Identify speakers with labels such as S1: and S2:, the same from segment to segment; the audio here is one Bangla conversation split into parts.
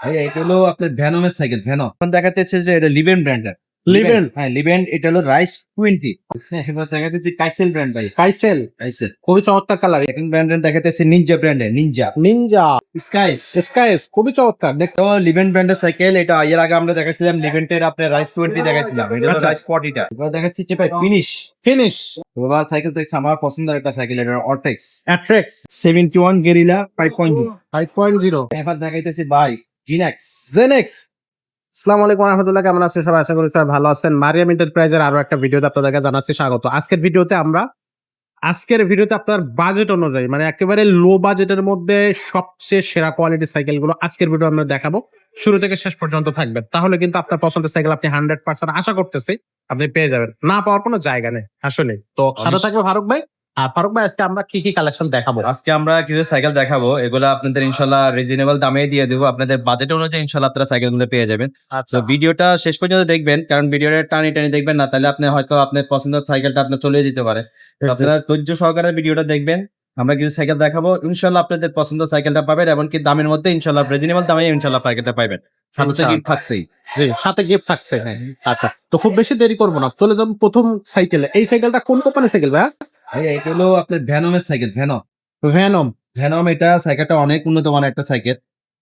S1: ভাই এটা হলো আপনার ভ্যানমের সাইকেল ভ্যানম এখন দেখাতেছে যে এটা লিভেন ব্র্যান্ডের
S2: লিভেন
S1: হ্যাঁ লিভেন এটা হলো রাইস টোয়েন্টি এবার দেখাতেছে কাইসেল ব্র্যান্ড ভাই
S2: কাইসেল
S1: কাইসেল
S2: খুবই চমৎকার কালার
S1: সেকেন্ড ব্র্যান্ডের দেখাতেছে নিনজা ব্র্যান্ডের নিনজা
S2: নিনজা
S1: স্কাইস
S2: স্কাইস খুবই চমৎকার। দেখ
S1: লিভেন ব্র্যান্ডের সাইকেল এটা এর আগে আমরা দেখাছিলাম লিভেন্টের আপনার রাইস টোয়েন্টি দেখাছিলাম। এটা
S2: আচ্ছা।
S1: রাইস ফর্টিটা এবার দেখাচ্ছি যে ভাই ফিনিশ
S2: ফিনিশ
S1: এবার সাইকেল দেখছি আমার পছন্দের একটা সাইকেল এটা অটেক্স
S2: অ্যাট্রেক্স
S1: seventy one gorilla five point
S2: five point zero
S1: এবার দেখাইতেছি ভাই জিনেক্স
S2: জেনেক্স আসসালামু আলাইকুম রহমতুল্লাহ কেমন আছেন? সবাই আশা করি সবাই ভালো আছেন। মারিয়াম এন্টারপ্রাইজের আরও একটা ভিডিওতে আপনাদেরকে জানাচ্ছি স্বাগত। আজকের ভিডিওতে আমরা আজকের ভিডিওতে আপনার বাজেট অনুযায়ী মানে একেবারে লো বাজেটের মধ্যে সবচেয়ে সেরা কোয়ালিটির সাইকেলগুলো আজকের ভিডিও আমরা দেখাবো। শুরু থেকে শেষ পর্যন্ত থাকবেন। তাহলে কিন্তু আপনার পছন্দের সাইকেল আপনি হান্ড্রেড পার্সেন্ট আশা করতেছি আপনি পেয়ে যাবেন। না পাওয়ার কোনো জায়গা নেই আসলে তো সাথে থাকবে ফারুক ভাই। আর ফারুক ভাই আজকে আমরা কি কি কালেকশন দেখাবো?
S1: আজকে আমরা কিছু সাইকেল দেখাবো। এগুলো আপনাদের ইনশাল্লাহ রিজনেবল দামে দিয়ে দেবো। আপনাদের বাজেট অনুযায়ী ইনশাল্লাহ আপনারা সাইকেলগুলো পেয়ে যাবেন।
S2: আচ্ছা।
S1: তো ভিডিওটা শেষ পর্যন্ত দেখবেন কারণ ভিডিওটা টানি টানি দেখবেন না তাহলে আপনি হয়তো আপনার পছন্দের সাইকেলটা আপনার চলে যেতে পারে। আপনারা ধৈর্য সহকারে ভিডিওটা দেখবেন। আমরা কিছু সাইকেল দেখাবো। ইনশাল্লাহ আপনাদের পছন্দের সাইকেলটা পাবেন এমনকি দামের মধ্যে ইনশাল্লাহ রিজনেবল দামে ইনশাল্লাহ সাইকেলটা পাবেন সাথে gift থাকছেই।
S2: জি সাথে গিফট থাকছে আচ্ছা তো খুব বেশি দেরি করব না। চলে যাব প্রথম সাইকেলে এই সাইকেলটা কোন কোম্পানির সাইকেল ভাই?
S1: এটা হলো আপনার ভ্যানমের সাইকেল ভ্যানম
S2: ভ্যানম
S1: ভ্যানম এটা সাইকেলটা অনেক উন্নত মানের একটা সাইকেল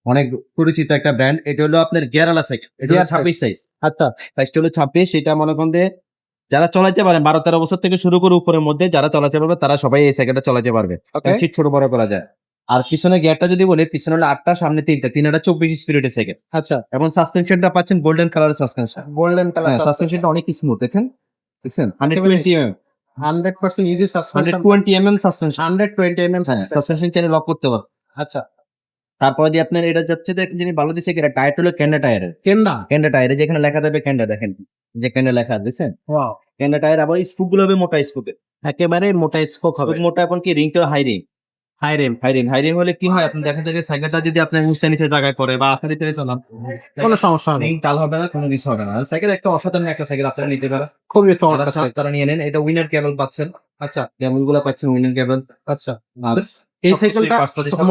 S1: অনেক পরিচিত একটা ব্র্যান্ড এটা হলো আপনার গিয়ারালা সাইকেল এটা ছাব্বিশ সাইজ
S2: আচ্ছা
S1: সাইজটা হলো ছাব্বিশ সেটা মনে করেন যারা চলাইতে পারেন বারো তেরো বছর থেকে শুরু করে উপরের মধ্যে যারা চলাতে পারবে তারা সবাই এই সাইকেলটা চালাতে পারবে। সিট ছোট বড় করা যায়। আর পিছনে গিয়ারটা যদি বলি পিছনে হলো আটটা সামনে তিনটা তিন তিনটা চব্বিশ স্পিরিটের সাইকেল
S2: আচ্ছা।
S1: এবং সাসপেনশনটা পাচ্ছেন গোল্ডেন কালারের সাসপেনশন
S2: গোল্ডেন কালার
S1: সাসপেনশনটা অনেক স্মুথ দেখেন? দেখছেন? Hundred twenty M
S2: hundred percent easy suspension
S1: twenty M M suspension
S2: hundred twenty M M
S1: হ্যাঁ সাসপেনশন চেনে লক করতে পারবে
S2: আচ্ছা।
S1: তারপরে দিয়ে আপনার এটা যাচ্ছে যে যিনি ভালো দিচ্ছে কি টায়ার হলো ক্যান্ডা টায়ারের
S2: কেন্ডা
S1: ক্যান্ডা টায়ারে যেখানে লেখা থাকবে কেন্ডা দেখেন। যে কেন্ডা লেখা দেখছেন? ক্যান্ডা টায়ার আবার স্পুকগুলো হবে মোটা স্পুকের
S2: একেবারে মোটা স্কোপ হবে।
S1: মোটা এখন কি রিংটা high ring
S2: high rim
S1: high ring হলে কি হয়? আপনি দেখা যায় যে সাইকেলটা যদি আপনার নিচে নিচে জায়গায় করে বা আসারি থেকে চলান
S2: কোনো সমস্যা
S1: রিং টাল হবে না কোনো কিছু হবে না। সাইকেল একটা অসাধারণ একটা সাইকেল আপনারা নিতে পারেন।
S2: খুবই চমৎকার
S1: তারা নিয়ে নেন। এটা উইনার কেবল পাচ্ছেন।
S2: আচ্ছা
S1: কেবলগুলো পাচ্ছেন উইনার কেবল
S2: আচ্ছা
S1: আর
S2: এই সাইকেলটা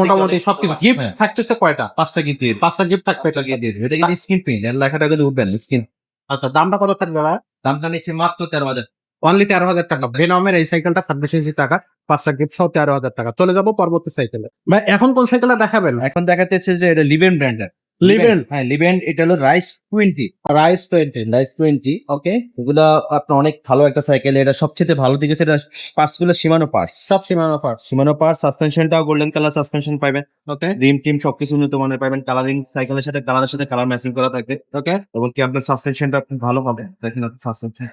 S2: মোটামুটি সবকিছু
S1: হ্যাঁ।
S2: গিফট থাকতেছে কয়টা?
S1: পাঁচটা গিফট দিয়ে
S2: পাঁচটা গিফট থাকবে
S1: পাঁচটা গিফট দিয়ে। এটা কিন্তু স্ক্রিন প্রিন্ট। এর লেখাটা কিন্তু উঠবেন স্ক্রিন
S2: আচ্ছা দামটা কত থাকবে
S1: দামটা নিচ্ছে মাত্র তেরো হাজার।
S2: অনলি তেরো হাজার টাকা। ভেনমের এই সাইকেলটা ছাব্বিশ ইঞ্চি টাকা পাঁচটা গিফট সহ তেরো হাজার টাকা। চলে যাব পরবর্তী সাইকেলে ভাই এখন কোন সাইকেলটা দেখাবেন?
S1: এখন দেখাতেছে যে এটা লিভেন ব্র্যান্ডের
S2: লিভেন
S1: হ্যাঁ লিভেন এটা হলো rise twenty
S2: rise twenty
S1: rise twenty okay এগুলো আপনার অনেক ভালো একটা সাইকেল এটা সবচেয়ে ভালো দিকে সেটা পার্টসগুলো সীমানো পার্টস
S2: সব সীমানা পার্টস
S1: সীমানো পার্টস সাসপেনশনটাও গোল্ডেন কালার সাসপেনশন পাবেন
S2: ওকে
S1: রিম টিম সবকিছু উন্নত মানের পাবেন কালারিং সাইকেলের সাথে কালারের সাথে কালার ম্যাচিং করা থাকবে।
S2: ওকে
S1: এবং কি আপনার সাসপেনশনটা ভালো হবে দেখেন সাসপেনশন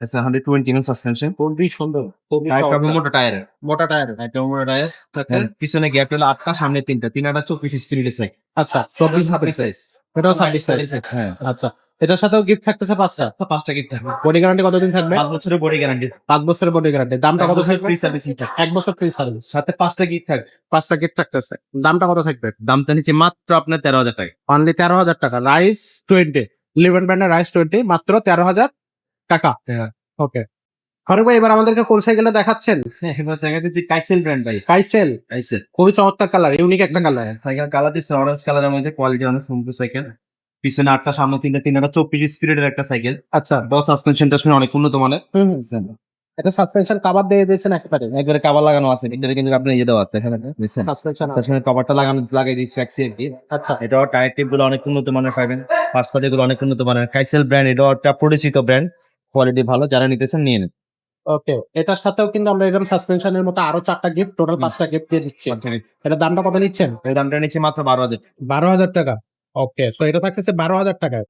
S1: আচ্ছা হান্ড্রেড টোয়েন্টি এম সাসপেনশন
S2: খুবই সুন্দর খুবই
S1: মোটা টায়ার
S2: মোটা টায়ার
S1: একটা মোটা টায়ার পিছনে গ্যাপ হলো আটটা সামনে তিনটা। তিনটা চব্বিশ
S2: আচ্ছা চব্বিশ ছাব্বিশ
S1: সাইজ
S2: এটাও ছাব্বিশ সাইজ
S1: হ্যাঁ।
S2: আচ্ছা এটার সাথেও গিফট থাকতেছে পাঁচটা?
S1: পাঁচটা গিফট থাকবে।
S2: বডি গ্যারান্টি কতদিন থাকবে?
S1: পাঁচ বছরের বডি গ্যারান্টি
S2: পাঁচ বছরের বডি গ্যারান্টি দামটা কত থাকবে?
S1: ফ্রি সার্ভিসিং
S2: এক বছর ফ্রি সার্ভিস
S1: সাথে পাঁচটা গিফট থাকবে।
S2: পাঁচটা গিফট থাকতেছে। দামটা কত থাকবে?
S1: দামটা নিচে মাত্র আপনার তেরো হাজার টাকা।
S2: অনলি তেরো হাজার টাকা। রাইস টোয়েন্টি লিভেন ব্র্যান্ডের রাইস টোয়েন্টি মাত্র তেরো হাজার টাকা
S1: হ্যাঁ।
S2: ওকে ফারুক ভাই এবার আমাদেরকে কোন সাইকেলটা দেখাচ্ছেন?
S1: এবার দেখা যাচ্ছে কাইসেল ব্র্যান্ড ভাই।
S2: কাইসেল
S1: কাইসেল
S2: খুবই চমৎকার কালার ইউনিক একটা কালার
S1: সাইকেল কালার দিচ্ছে অরেঞ্জ কালারের মধ্যে কোয়ালিটি অনেক সুন্দর সাইকেল পিছনে আটটা সামনে তিনটা তিনটা চব্বিশ স্পিরিটের একটা সাইকেল
S2: আচ্ছা।
S1: দশ সাসপেনশন টাসপেন অনেক উন্নত মানের।
S2: এটা সাসপেনশন কাভার দিয়ে দিয়েছেন একেবারে?
S1: একবারে কাবার লাগানো আছে। ভিতরে কিন্তু আপনি ইয়ে দেওয়া আছে এখানে
S2: সাসপেনশন
S1: সাসপেন্সের কভারটা লাগানো লাগাই দিয়েছি ফ্যাক্সি আর কি।
S2: আচ্ছা।
S1: এটাও টায়ার টিপগুলো অনেক উন্নত মানের পাবেন। পাশপাতি গুলো অনেক উন্নত মানের। কাইসেল ব্র্যান্ড এটাও একটা পরিচিত ব্র্যান্ড কোয়ালিটি ভালো যারা নিতেছেন নিয়ে নেন।
S2: ওকে এটার সাথেও কিন্তু আমরা এরকম সাসপেনশনের মতো আরও চারটা গিফট টোটাল পাঁচটা গিফট দিয়ে দিচ্ছি। এটা দামটা কত নিচ্ছেন?
S1: এই দামটা নিচ্ছে মাত্র বারো হাজার।
S2: বারো হাজার টাকা। ওকে সো এটা থাকতেছে বারো হাজার টাকায়।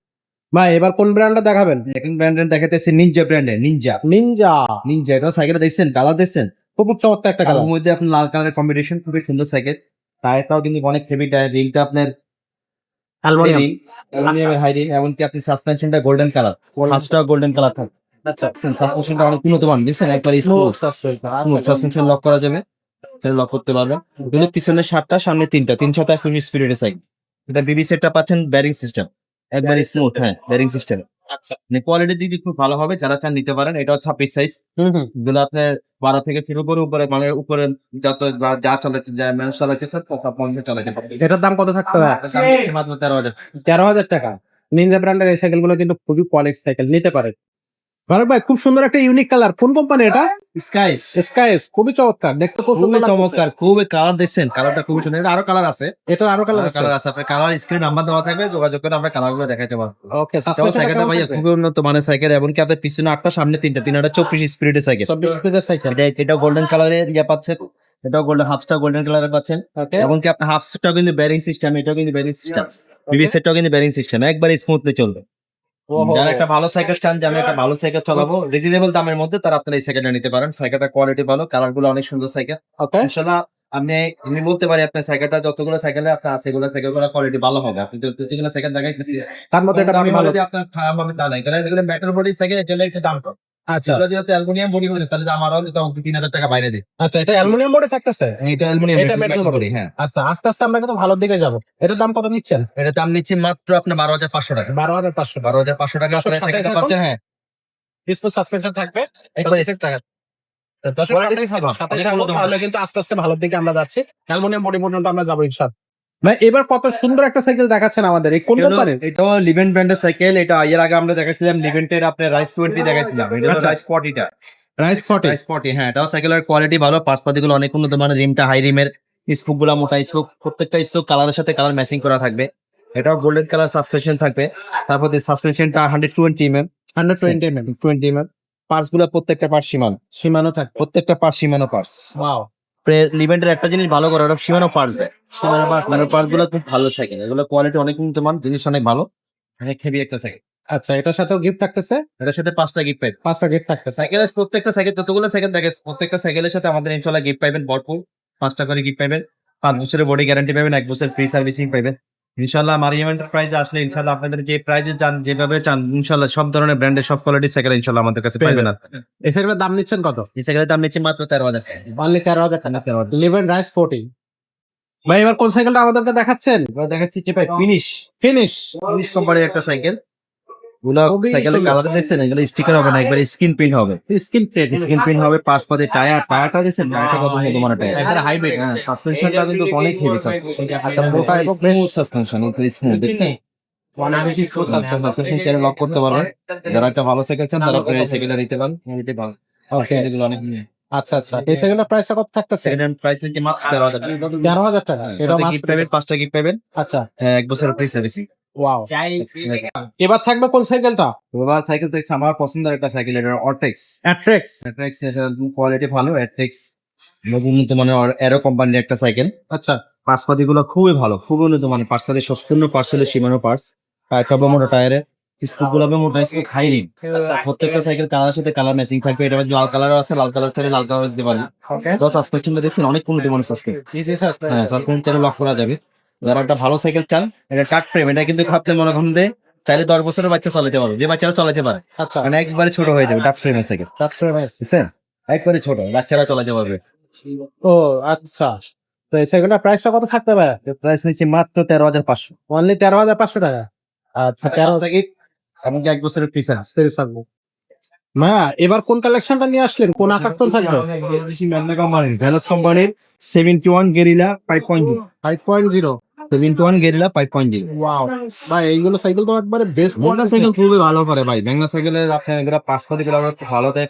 S2: ভাই এবার কোন ব্র্যান্ডটা দেখাবেন?
S1: এখন ব্র্যান্ডের দেখাতেছে নিনজা ব্র্যান্ডের নিনজা
S2: নিনজা
S1: নিনজা এটা সাইকেল দেখছেন? কালার দেখছেন?
S2: খুব চমৎকার একটা
S1: কালার মধ্যে আপনার লাল কালারের কম্বিনেশন খুবই সুন্দর সাইকেল টায়ারটাও কিন্তু অনেক হেভি টায়ার রিংটা আপনার
S2: অ্যালুমিনিয়াম।
S1: অ্যালুমিনিয়ামের এমনকি আপনি সাসপেনশনটা গোল্ডেন কালার হাফটা গোল্ডেন কালার থাকে।
S2: আচ্ছা।
S1: সাসপেনশনটা অনেক উন্নত মান দেখছেন? একবার স্মুথ স্মুথ সাসপেনশন লক করা যাবে। সেটা লক করতে পারবেন। এগুলো পিছনে সাতটা সামনে তিনটা। তিন সাথে একশো সাইকেল এটা বিবি সেটটা পাচ্ছেন ব্যারিং সিস্টেম একবার স্মুথ হ্যাঁ বেরিং সিস্টেম
S2: আচ্ছা।
S1: মানে কোয়ালিটির দিক দিয়ে খুব ভালো হবে যারা চান নিতে পারেন এটা ছাব্বিশ সাইজ
S2: হুম হুম।
S1: আপনার বারো থেকে শুরু করে উপরে মানে উপরে যত যা- চালাচ্ছে যা মানুষ চালাচ্ছে পঞ্চাশ চালাতে পারবে
S2: এটার দাম কত থাকতে হবে?
S1: মাত্র তেরো হাজার।
S2: তেরো হাজার টাকা। নিনজা ব্র্যান্ডের এই সাইকেলগুলো কিন্তু খুবই কোয়ালিটি সাইকেল নিতে পারে ফারুক ভাই খুব সুন্দর একটা ইউনিক কালার কোন কোম্পানি এটা?
S1: স্কাইস
S2: স্কাইস খুবই চমৎকার। দেখতে
S1: খুবই
S2: চমৎকার
S1: খুবই কালার দেখছেন। কালারটা খুবই সুন্দর। আরও কালার আছে।
S2: এটা আরও কালার
S1: কালার আছে। আপনার কালার স্ক্রিন নাম্বার দেওয়া থাকবে। যোগাযোগ করে আমরা কালারগুলো দেখাতে পারব।
S2: ওকে
S1: সাইকেলটা ভাইয়া খুবই উন্নত মানের সাইকেল এমনকি আপনার পিছনে আটটা সামনে তিনটা। তিনটা চব্বিশ স্পিডের সাইকেল
S2: চব্বিশ স্পিডের সাইকেল
S1: এটা গোল্ডেন কালারের ইয়ে পাচ্ছেন। এটাও গোল্ডেন হাফটা গোল্ডেন কালারের পাচ্ছেন।
S2: ওকে
S1: এমনকি আপনার কিন্তু ব্যারিং সিস্টেম এটাও কিন্তু ব্যারিং সিস্টেম কিন্তু ব্যারিং সিস্টেম একবার স্মুথলি চলবে। যারা একটা ভালো সাইকেল চান যে আমি একটা ভালো সাইকেল চালাবো রিজনেবল দামের মধ্যে তারা আপনারা এই সাইকেলটা নিতে পারেন। সাইকেলটা কোয়ালিটি ভালো কালারগুলো অনেক সুন্দর সাইকেল ইনশাল্লাহ আপনি আমি বলতে পারি আপনার সাইকেলটা যতগুলো সাইকেল আপনার আছে এগুলো সাইকেলগুলো কোয়ালিটি ভালো হবে। আপনি তো যেগুলো সাইকেল দেখাইতেছি
S2: তার মধ্যে ভালো
S1: আপনার খারাপ হবে তা নাই। কারণ এগুলো ব্যাটার বডি সাইকেল এর জন্য একটু দাম কম।
S2: আচ্ছা।
S1: অ্যালুমিনিয়াম বডি তাহলে তিন হাজার টাকা বাইরে দিই
S2: আচ্ছা এটা অ্যালুমিনিয়াম মোডে থাকতেছে?
S1: এটা অ্যালুমিনিয়াম
S2: এটা metal body,
S1: হ্যাঁ।
S2: আচ্ছা আস্তে আস্তে আমরা কিন্তু ভালোর দিকে যাব। এটার দাম কত নিচ্ছেন?
S1: এটা দাম নিচ্ছি মাত্র আপনার বারো হাজার পাঁচশো টাকা।
S2: বারো হাজার পাঁচশো।
S1: বারো হাজার পাঁচশো টাকা আপনার। পাচ্ছেন হ্যাঁ।
S2: ডিসপ্লে সাসপেনশন থাকবে। টাকা। তাহলে কিন্তু আস্তে আস্তে ভালোর দিকে আমরা যাচ্ছি। অ্যালুমিনিয়াম বডি পর্যন্ত আমরা যাব ইনশাল্লাহ ভাই এবার কত সুন্দর একটা সাইকেল দেখাচ্ছেন আমাদের এই কোন কোম্পানির
S1: এটাও লিভেন্ট ব্র্যান্ডের সাইকেল এটা এর আগে আমরা দেখাচ্ছিলাম লিভেন্টের আপনার রাইস টোয়েন্টি দেখাচ্ছিলাম এটা। রাইস ফর্টিটা
S2: রাইস ফর্টি
S1: রাইস ফর্টি হ্যাঁ এটাও সাইকেলের কোয়ালিটি ভালো পার্সপাতি গুলো অনেক উন্নত মানের রিমটা হাই রিমের স্পুকগুলা মোটা স্পুক প্রত্যেকটা স্পুক কালারের সাথে কালার ম্যাচিং করা থাকবে। এটাও গোল্ডেন কালার সাসপেনশন থাকবে। তারপর সাসপেনশনটা hundred twenty M M
S2: hundred twenty M M
S1: twenty পার্সগুলো প্রত্যেকটা পার্স সীমানো।
S2: সীমানো থাকবে।
S1: প্রত্যেকটা পার্স সীমানো পার্স
S2: ওয়াও
S1: লিভেন্টের একটা জিনিস ভালো করে ওটা সীমানো পার্স দেয়। সীমানো পার্স মানে পার্সগুলো খুব ভালো থাকে। এগুলো কোয়ালিটি অনেক উন্নত মান জিনিস অনেক ভালো। অনেক হেভি একটা সাইকেল
S2: আচ্ছা এটার সাথেও গিফট থাকতেছে?
S1: এটার সাথে পাঁচটা গিফট পাইবেন
S2: পাঁচটা গিফট থাকতেছে।
S1: সাইকেলের প্রত্যেকটা সাইকেল যতগুলো সাইকেল থাকে প্রত্যেকটা সাইকেলের সাথে আমাদের ইনশাল্লাহ গিফট পাইবেন ভরপুর। পাঁচটা করে গিফট পাইবেন। পাঁচ বছরের বডি গ্যারান্টি পাবেন এক বছর ফ্রি সার্ভিসিং পাইবেন। ইনশাল্লাহ মারিয়াম এন্টারপ্রাইজে আসলে ইনশাল্লাহ আপনাদের যে প্রাইজে চান যেভাবে চান ইনশাল্লাহ সব ধরনের ব্র্যান্ডের সব কোয়ালিটি সাইকেল ইনশাল্লাহ আমাদের কাছে পাবেন
S2: এই সাইকেলের দাম নিচ্ছেন কত?
S1: এই সাইকেলের দাম নিচ্ছে মাত্র তেরো হাজার টাকা।
S2: অনলি তেরো হাজার টাকা।
S1: তেরো হাজার
S2: লিভেন রাইস ফোর্টি ভাই এবার কোন সাইকেলটা আমাদেরকে দেখাচ্ছেন?
S1: এবার দেখাচ্ছি যে ভাই ফিনিশ
S2: ফিনিশ
S1: ফিনিশ কোম্পানির একটা সাইকেল এগুলো স্টিকার হবে না একবার স্ক্রিন প্রিন্ট হবে।
S2: স্কিন প্লেট
S1: স্ক্রিন প্রিন্ট হবে পাঁচ পদে টায়ার টায়ারটা দিচ্ছেন টায়ারটা কত মতো টায়ার?
S2: একবারে হাইব্রিড
S1: হ্যাঁ সাসপেনশনটা কিন্তু অনেক হেভি সাসপেনশন
S2: আচ্ছা, মোটা এবং
S1: স্মুথ সাসপেনশন উপরে স্মুথ দেখছেন? সাসপেনশন চেয়ারে লক করতে পারবেন। যারা একটা ভালো সাইকেল চান তারা সাইকেলটা নিতে পারেন. এগুলো অনেক
S2: আচ্ছা আচ্ছা। এই সাইকেলের প্রাইসটা কত থাকতেছে?
S1: সেকেন্ড হ্যান্ড প্রাইস মাত্র
S2: টাকা। এটা
S1: এটা গিফট পাবেন পাঁচটা গিফট পাবেন।
S2: আচ্ছা।
S1: হ্যাঁ, এক বছরের ফ্রি সার্ভিসিং
S2: ওয়াও এবার থাকবে কোন সাইকেলটা
S1: এবার সাইকেল দেখছি আমার পছন্দের একটা সাইকেল এটা অরটেক্স
S2: অ্যাট্রেক্স
S1: অ্যাট্রেক্স কোয়ালিটি ভালো অ্যাট্রেক্স উন্নত মানের এরো কোম্পানির একটা সাইকেল
S2: আচ্ছা।
S1: পার্সপাতি গুলো খুবই ভালো খুবই উন্নত মানের পার্সপাতি সম্পূর্ণ পার্সেলের সীমানো পার্স টায়ার মোটা টায়ারে স্কুপগুলো হবে মোটা স্কুপ হাই রিম প্রত্যেকটা সাইকেল কালার সাথে কালার ম্যাচিং থাকবে এটা লাল কালারও আছে লাল কালার চাইলে লাল কালার দিতে পারি। তো সাসপেনশনটা দেখছেন অনেক উন্নত মানের সাসপেন্স
S2: ইজি
S1: হ্যাঁ সাসপেন্স চাইলে লক করা যাবে। যারা একটা ভালো সাইকেল চান এটা টাট ফ্রেম এটা কিন্তু খাপতে মনে করেন চাইলে দশ বছরের বাচ্চা চালাতে পারবে যে বাচ্চারা চালাতে পারে
S2: আচ্ছা।
S1: মানে একবারে ছোট হয়ে যাবে টাট ফ্রেমের সাইকেল বুঝছেন? একবারে ছোট বাচ্চারা চালাতে পারবে।
S2: ও আচ্ছা। তো এই সাইকেলটার প্রাইসটা কত থাকতে পারে?
S1: প্রাইস নিচ্ছে মাত্র তেরো হাজার পাঁচশো।
S2: অনলি তেরো হাজার পাঁচশো টাকা? আচ্ছা তেরো
S1: টাকা এমনকি এক বছরের ফ্রি সার্ভিস
S2: মা এবার কোন কালেকশনটা নিয়ে আসলেন? কোন আকাশন থাকবে?
S1: কোম্পানির ভ্যালাস কোম্পানির seventy one gorilla five point
S2: five point zero
S1: seventy one gorilla five point zero
S2: wow ভাই এইগুলো সাইকেল তো একবারে বেস্ট
S1: সাইকেল খুবই ভালো করে ভাই। সাইকেলের আপনার এগুলো আবার ভালো দেয়।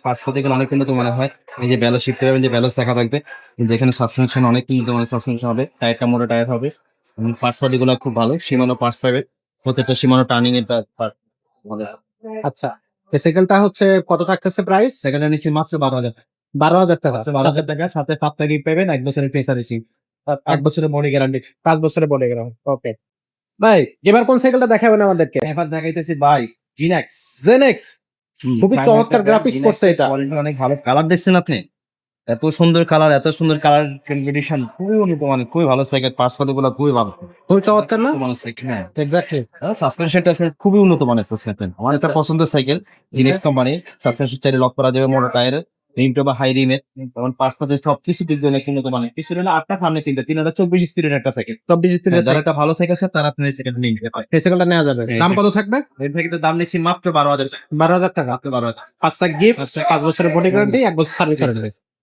S1: অনেক উন্নত মনে হয়। এই যে ব্যালো শিফট যে ব্যালোস দেখা থাকবে যেখানে সাসপেনশন অনেক উন্নত মানের সাসপেনশন হবে টায়ারটা মোটা টায়ার হবে। খুব ভালো সীমানো পাবে প্রত্যেকটা সীমানো টার্নিং এর
S2: আচ্ছা এই সাইকেলটা হচ্ছে কত থাকতেছে প্রাইস
S1: নিচ্ছে মাত্র বারো হাজার।
S2: বারো হাজার টাকা।
S1: বারো হাজার টাকা সাথে সাতটা গিফট পাবেন এক বছরের এক বছরের মনি গ্যারান্টি
S2: পাঁচ বছরে বলে গেলাম ওকে ভাই এবার কোন সাইকেলটা দেখাবেন আমাদেরকে?
S1: এবার দেখাইতেছি ভাই জিনেক্স
S2: জেনেক্স খুবই চমৎকার graphics করছে এটা।
S1: অনেক ভালো কালার দেখছেন আপনি? এত সুন্দর কালার এত সুন্দর কালার কম্বিনেশন খুবই উন্নত মানে খুবই ভালো সাইকেল পাঁচপাতি গুলো খুবই ভালো।
S2: খুবই চমৎকার না?
S1: মানের সাইকেল হ্যাঁ।
S2: এক্স্যাক্টলি
S1: সাসপেনশনটা খুবই উন্নত মানের সাসপেনশন আমার একটা পছন্দের সাইকেল জিনেক্স কোম্পানি সাসপেনশন চাইলে লক করা যাবে মোটর টায়ারে রিমটো বা হাই রিমের যেমন সব কিছু অনেক উন্নত মানের পিছনে হলো আটটা সামনে তিনটা তিন হাজার চব্বিশ স্পিডের একটা সাইকেল
S2: চব্বিশ
S1: যারা একটা ভালো সাইকেল আছে তারা আপনার নিয়ে নিতে পারে।
S2: সাইকেলটা নেওয়া যাবে।
S1: হ্যাঁ,
S2: দাম
S1: হ্যাঁ।
S2: কত থাকবে?
S1: এর দাম নিচ্ছি মাত্র বারো হাজার
S2: বারো হাজার টাকা।
S1: মাত্র বারো হাজার
S2: পাঁচটা গিফট পাঁচ বছরের বডি গ্যারান্টি এক বছর সার্ভিস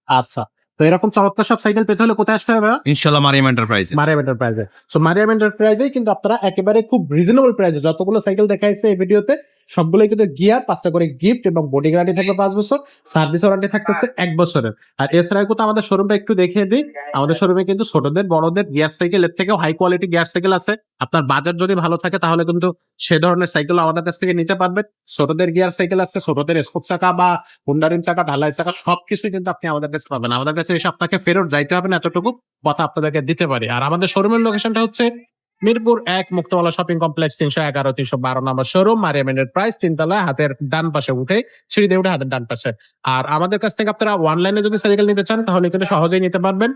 S2: আচ্ছা। তো এরকম চমৎকার সব সাইকেল পেতে হলে কোথায় আসতে হবে?
S1: ইনশাল্লাহ মারিয়াম এন্টারপ্রাইজ
S2: মারিয়াম এন্টারপ্রাইজে সো মারিয়াম এন্টারপ্রাইজে কিন্তু আপনারা একেবারে খুব রিজনেবল প্রাইসে যতগুলো সাইকেল দেখাইছে এই ভিডিওতে সবগুলোই কিন্তু গিয়ার পাঁচটা করে গিফট এবং বডি গ্যারান্টি থাকবে পাঁচ বছর সার্ভিস ওয়ারেন্টি থাকতেছে এক বছরের। আর এছাড়া কিন্তু আমাদের শোরুমটা একটু দেখিয়ে দিই। আমাদের শোরুমে কিন্তু ছোটদের, বড়দের গিয়ার সাইকেল এর থেকেও হাই কোয়ালিটি গিয়ার সাইকেল আছে। আপনার বাজার যদি ভালো থাকে, তাহলে কিন্তু সে ধরনের সাইকেল আমাদের কাছ থেকে নিতে পারবেন। ছোটদের গিয়ার সাইকেল আছে, ছোটদের স্কোপ চাকা বা হুন্ডারিম চাকা ঢালাই চাকা সবকিছু কিন্তু আপনি আমাদের কাছে পাবেন। আমাদের কাছে এসে আপনাকে ফেরত যাইতে হবে না, এতটুকু কথা আপনাদেরকে দিতে পারি। আর আমাদের শোরুমের লোকেশনটা হচ্ছে মিরপুর এক মুক্তমালা শপিং কমপ্লেক্স তিনশো এগারো, তিনশো বারো নম্বর শোরুম মারিয়ামেন্টের প্রাইস তিনতলায় হাতের ডান পাশে উঠে সিঁড়িতে উঠে হাতের ডান পাশে। আর আমাদের কাছ থেকে আপনারা অনলাইনে যদি সাইকেল নিতে চান, তাহলে কিন্তু সহজেই নিতে পারবেন।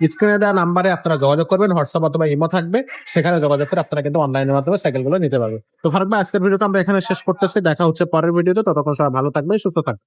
S2: স্ক্রিনে দেওয়া নাম্বারে আপনারা যোগাযোগ করবেন হোয়াটসঅ্যাপ অথবা ইমো থাকবে, সেখানে যোগাযোগ করে আপনারা কিন্তু অনলাইনের মাধ্যমে সাইকেলগুলো নিতে পারবেন। তো ফারুক ভাই, আজকের ভিডিওটা আমরা এখানে শেষ করতেছি, দেখা হচ্ছে পরের ভিডিওতে ততক্ষণ সবাই ভালো থাকবে সুস্থ থাকবে